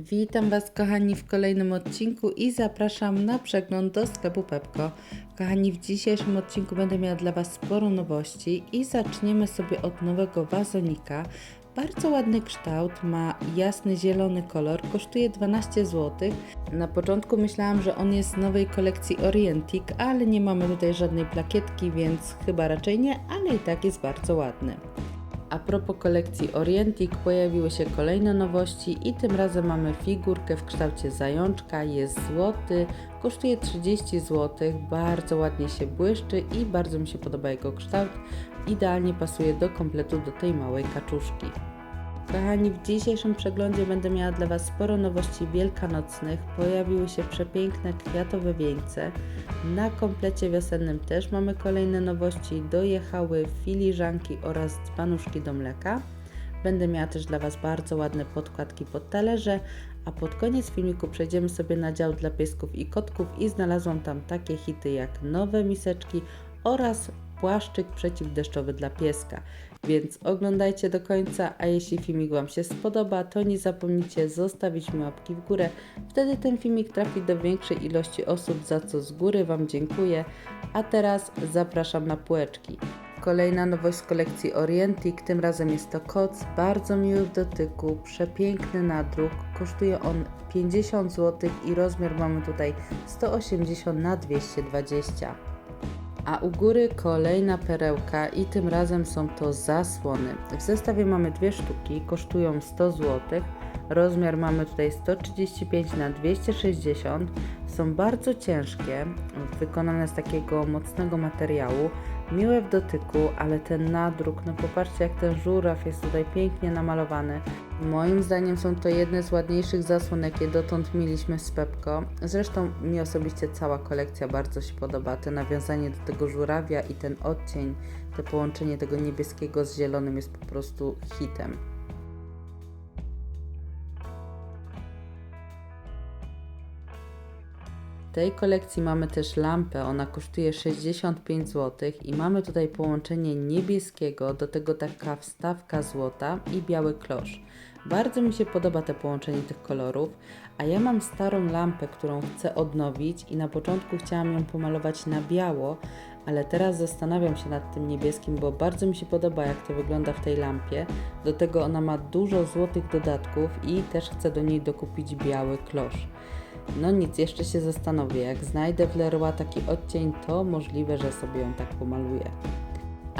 Witam Was kochani w kolejnym odcinku i zapraszam na przegląd do sklepu Pepko. Kochani, w dzisiejszym odcinku będę miała dla Was sporo nowości i zaczniemy sobie od nowego wazonika. Bardzo ładny kształt, ma jasny zielony kolor, kosztuje 12 zł. Na początku myślałam, że on jest z nowej kolekcji Orientic, ale nie mamy tutaj żadnej plakietki, więc chyba raczej nie, ale i tak jest bardzo ładny. A propos kolekcji Orientic, pojawiły się kolejne nowości i tym razem mamy figurkę w kształcie zajączka, jest złoty, kosztuje 30 zł, bardzo ładnie się błyszczy i bardzo mi się podoba jego kształt, idealnie pasuje do kompletu do tej małej kaczuszki. Kochani, w dzisiejszym przeglądzie będę miała dla Was sporo nowości wielkanocnych. Pojawiły się przepiękne kwiatowe wieńce. Na komplecie wiosennym też mamy kolejne nowości. Dojechały filiżanki oraz dzbanuszki do mleka. Będę miała też dla Was bardzo ładne podkładki pod talerze, a pod koniec filmiku przejdziemy sobie na dział dla piesków i kotków i znalazłam tam takie hity jak nowe miseczki oraz płaszczyk przeciwdeszczowy dla pieska. Więc oglądajcie do końca, a jeśli filmik Wam się spodoba, to nie zapomnijcie zostawić mi łapki w górę. Wtedy ten filmik trafi do większej ilości osób, za co z góry Wam dziękuję. A teraz zapraszam na półeczki. Kolejna nowość z kolekcji Orientic, tym razem jest to koc, bardzo miły w dotyku, przepiękny nadruk, kosztuje on 50 zł i rozmiar mamy tutaj 180 na 220 a u góry kolejna perełka i tym razem są to zasłony. W zestawie mamy dwie sztuki, kosztują 100 zł. Rozmiar mamy tutaj 135 na 260. Są bardzo ciężkie, wykonane z takiego mocnego materiału, miłe w dotyku, ale ten nadruk, no popatrzcie jak ten żuraw jest tutaj pięknie namalowany. Moim zdaniem są to jedne z ładniejszych zasłon, jakie dotąd mieliśmy z Pepko. Zresztą mi osobiście cała kolekcja bardzo się podoba. To nawiązanie do tego żurawia i ten odcień, to połączenie tego niebieskiego z zielonym jest po prostu hitem. W tej kolekcji mamy też lampę, ona kosztuje 65 zł i mamy tutaj połączenie niebieskiego, do tego taka wstawka złota i biały klosz. Bardzo mi się podoba to połączenie tych kolorów, a ja mam starą lampę, którą chcę odnowić i na początku chciałam ją pomalować na biało, ale teraz zastanawiam się nad tym niebieskim, bo bardzo mi się podoba jak to wygląda w tej lampie. Do tego ona ma dużo złotych dodatków i też chcę do niej dokupić biały klosz. No nic, jeszcze się zastanowię. Jak znajdę w Leroy taki odcień, to możliwe, że sobie ją tak pomaluję.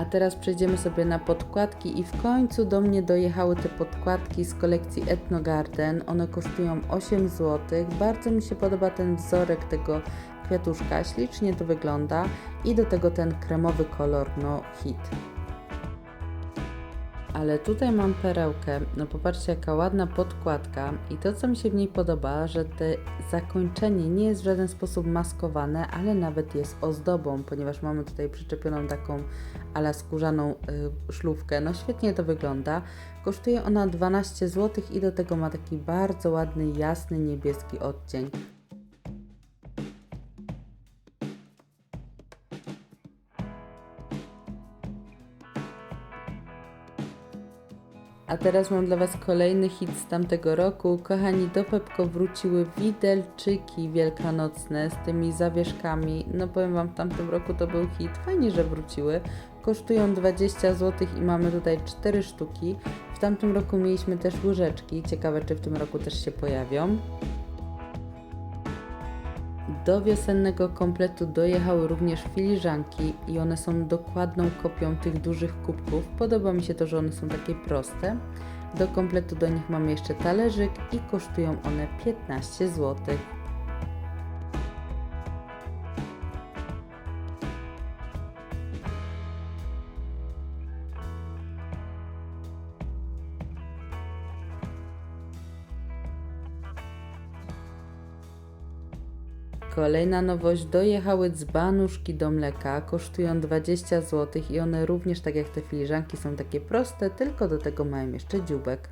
A teraz przejdziemy sobie na podkładki i w końcu do mnie dojechały te podkładki z kolekcji Etnogarden. One kosztują 8 zł. Bardzo mi się podoba ten wzorek tego kwiatuszka, ślicznie to wygląda i do tego ten kremowy kolor, no hit. Ale tutaj mam perełkę, no popatrzcie jaka ładna podkładka i to co mi się w niej podoba, że te zakończenie nie jest w żaden sposób maskowane, ale nawet jest ozdobą, ponieważ mamy tutaj przyczepioną taką ala skórzaną y, szlówkę, no świetnie to wygląda. Kosztuje ona 12 zł i do tego ma taki bardzo ładny, jasny, niebieski odcień. A teraz mam dla Was kolejny hit z tamtego roku. Kochani, do Pepko wróciły widelczyki wielkanocne z tymi zawieszkami. No powiem Wam, w tamtym roku to był hit. Fajnie, że wróciły. Kosztują 20 zł i mamy tutaj 4 sztuki. W tamtym roku mieliśmy też łyżeczki. Ciekawe, czy w tym roku też się pojawią. Do wiosennego kompletu dojechały również filiżanki i one są dokładną kopią tych dużych kubków. Podoba mi się to, że one są takie proste. Do kompletu do nich mamy jeszcze talerzyk i kosztują one 15 zł. Kolejna nowość, dojechały dzbanuszki do mleka, kosztują 20 zł i one również tak jak te filiżanki są takie proste, tylko do tego mają jeszcze dziubek.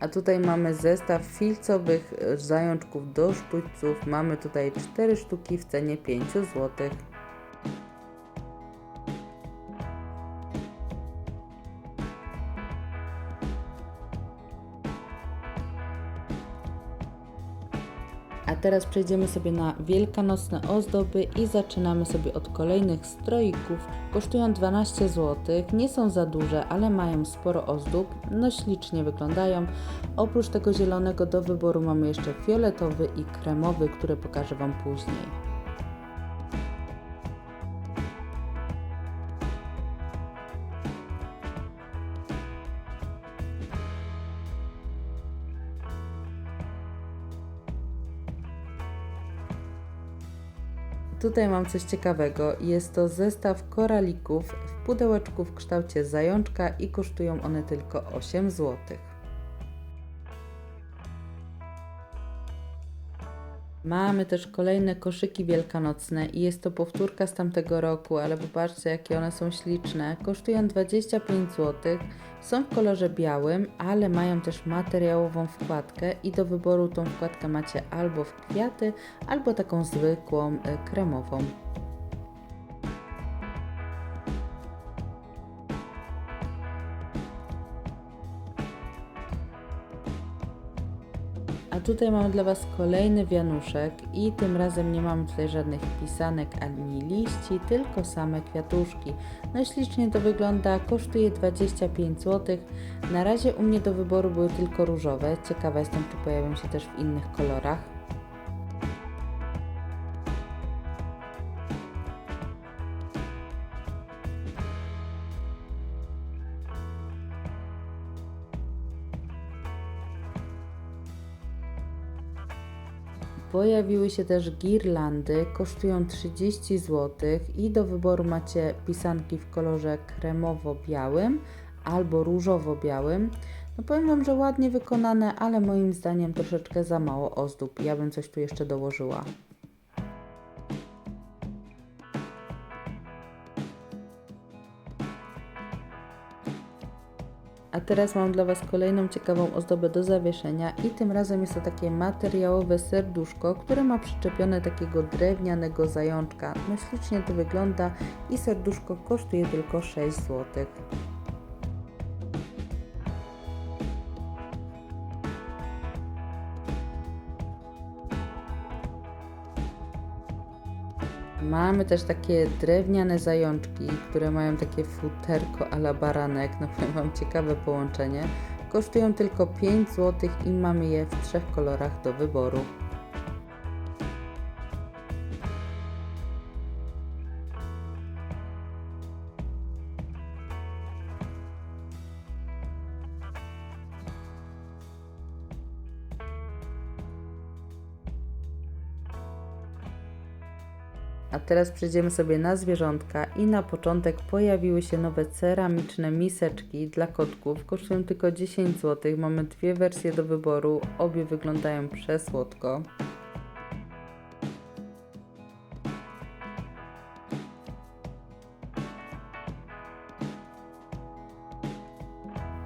A tutaj mamy zestaw filcowych zajączków do sztućców. Mamy tutaj 4 sztuki w cenie 5 zł. A teraz przejdziemy sobie na wielkanocne ozdoby i zaczynamy sobie od kolejnych stroików. Kosztują 12 zł, nie są za duże, ale mają sporo ozdób, no ślicznie wyglądają. Oprócz tego zielonego do wyboru mamy jeszcze fioletowy i kremowy, które pokażę Wam później. Tutaj mam coś ciekawego. Jest to zestaw koralików w pudełeczku w kształcie zajączka i kosztują one tylko 8 zł. Mamy też kolejne koszyki wielkanocne i jest to powtórka z tamtego roku, ale popatrzcie jakie one są śliczne. Kosztują 25 zł, są w kolorze białym, ale mają też materiałową wkładkę i do wyboru tą wkładkę macie albo w kwiaty, albo taką zwykłą e, kremową. Tutaj mam dla Was kolejny wianuszek i tym razem nie mam tutaj żadnych pisanek ani liści, tylko same kwiatuszki. No ślicznie to wygląda, kosztuje 25 zł. Na razie u mnie do wyboru były tylko różowe. Ciekawa jestem, czy pojawią się też w innych kolorach. Pojawiły się też girlandy, kosztują 30 zł i do wyboru macie pisanki w kolorze kremowo-białym albo różowo-białym. No powiem Wam, że ładnie wykonane, ale moim zdaniem troszeczkę za mało ozdób. Ja bym coś tu jeszcze dołożyła. A teraz mam dla Was kolejną ciekawą ozdobę do zawieszenia i tym razem jest to takie materiałowe serduszko, które ma przyczepione takiego drewnianego zajączka. No ślicznie to wygląda i serduszko kosztuje tylko 6 zł. Mamy też takie drewniane zajączki, które mają takie futerko a la baranek. No powiem Wam, ciekawe połączenie. Kosztują tylko 5 zł i mamy je w trzech kolorach do wyboru. A teraz przejdziemy sobie na zwierzątka i na początek pojawiły się nowe ceramiczne miseczki dla kotków. Kosztują tylko 10 zł. Mamy dwie wersje do wyboru. Obie wyglądają przesłodko.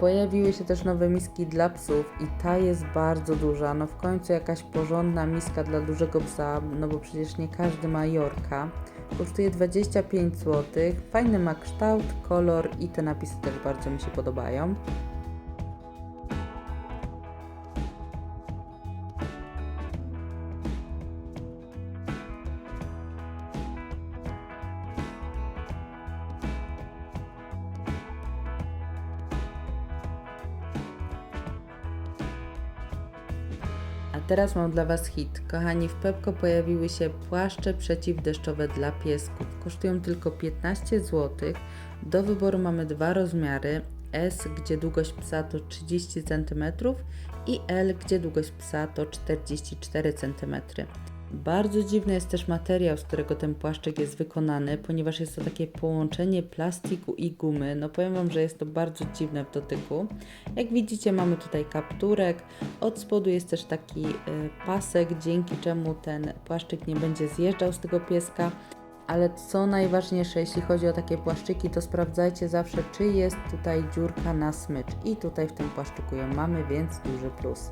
Pojawiły się też nowe miski dla psów i ta jest bardzo duża. No w końcu jakaś porządna miska dla dużego psa, no bo przecież nie każdy ma Jorka. Kosztuje 25 zł. Fajny ma kształt, kolor i te napisy też bardzo mi się podobają. Teraz mam dla Was hit. Kochani, w Pepko pojawiły się płaszcze przeciwdeszczowe dla piesków. Kosztują tylko 15 zł. Do wyboru mamy dwa rozmiary. S, gdzie długość psa to 30 cm i L, gdzie długość psa to 44 cm. Bardzo dziwny jest też materiał, z którego ten płaszczyk jest wykonany, ponieważ jest to takie połączenie plastiku i gumy. No powiem Wam, że jest to bardzo dziwne w dotyku. Jak widzicie mamy tutaj kapturek, od spodu jest też taki y, pasek, dzięki czemu ten płaszczyk nie będzie zjeżdżał z tego pieska. Ale co najważniejsze, jeśli chodzi o takie płaszczyki, to sprawdzajcie zawsze, czy jest tutaj dziurka na smycz. I tutaj w tym płaszczyku ją mamy, więc duży plus.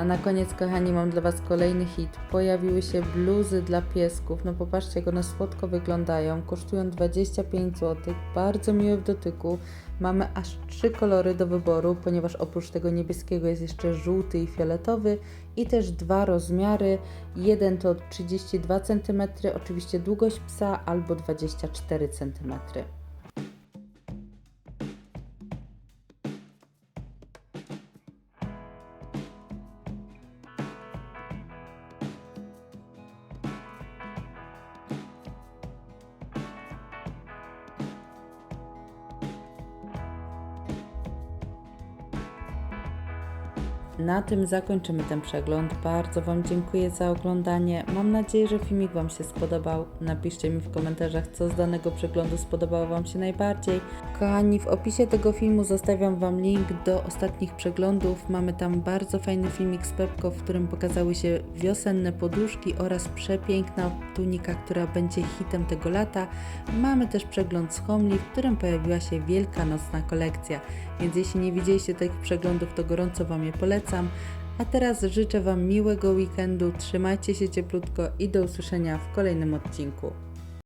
A na koniec, kochani, mam dla Was kolejny hit. Pojawiły się bluzy dla piesków. No popatrzcie, jak one słodko wyglądają. Kosztują 25 zł. Bardzo miłe w dotyku. Mamy aż trzy kolory do wyboru, ponieważ oprócz tego niebieskiego jest jeszcze żółty i fioletowy i też dwa rozmiary. Jeden to 32 cm, oczywiście długość psa, albo 24 cm. Na tym zakończymy ten przegląd. Bardzo Wam dziękuję za oglądanie. Mam nadzieję, że filmik Wam się spodobał. Napiszcie mi w komentarzach, co z danego przeglądu spodobało Wam się najbardziej. Kochani, w opisie tego filmu zostawiam Wam link do ostatnich przeglądów. Mamy tam bardzo fajny filmik z Pepko, w którym pokazały się wiosenne poduszki oraz przepiękna tunika, która będzie hitem tego lata. Mamy też przegląd z Homely, w którym pojawiła się wielkanocna kolekcja. Więc jeśli nie widzieliście tych przeglądów, to gorąco Wam je polecam. A teraz życzę Wam miłego weekendu, trzymajcie się cieplutko i do usłyszenia w kolejnym odcinku.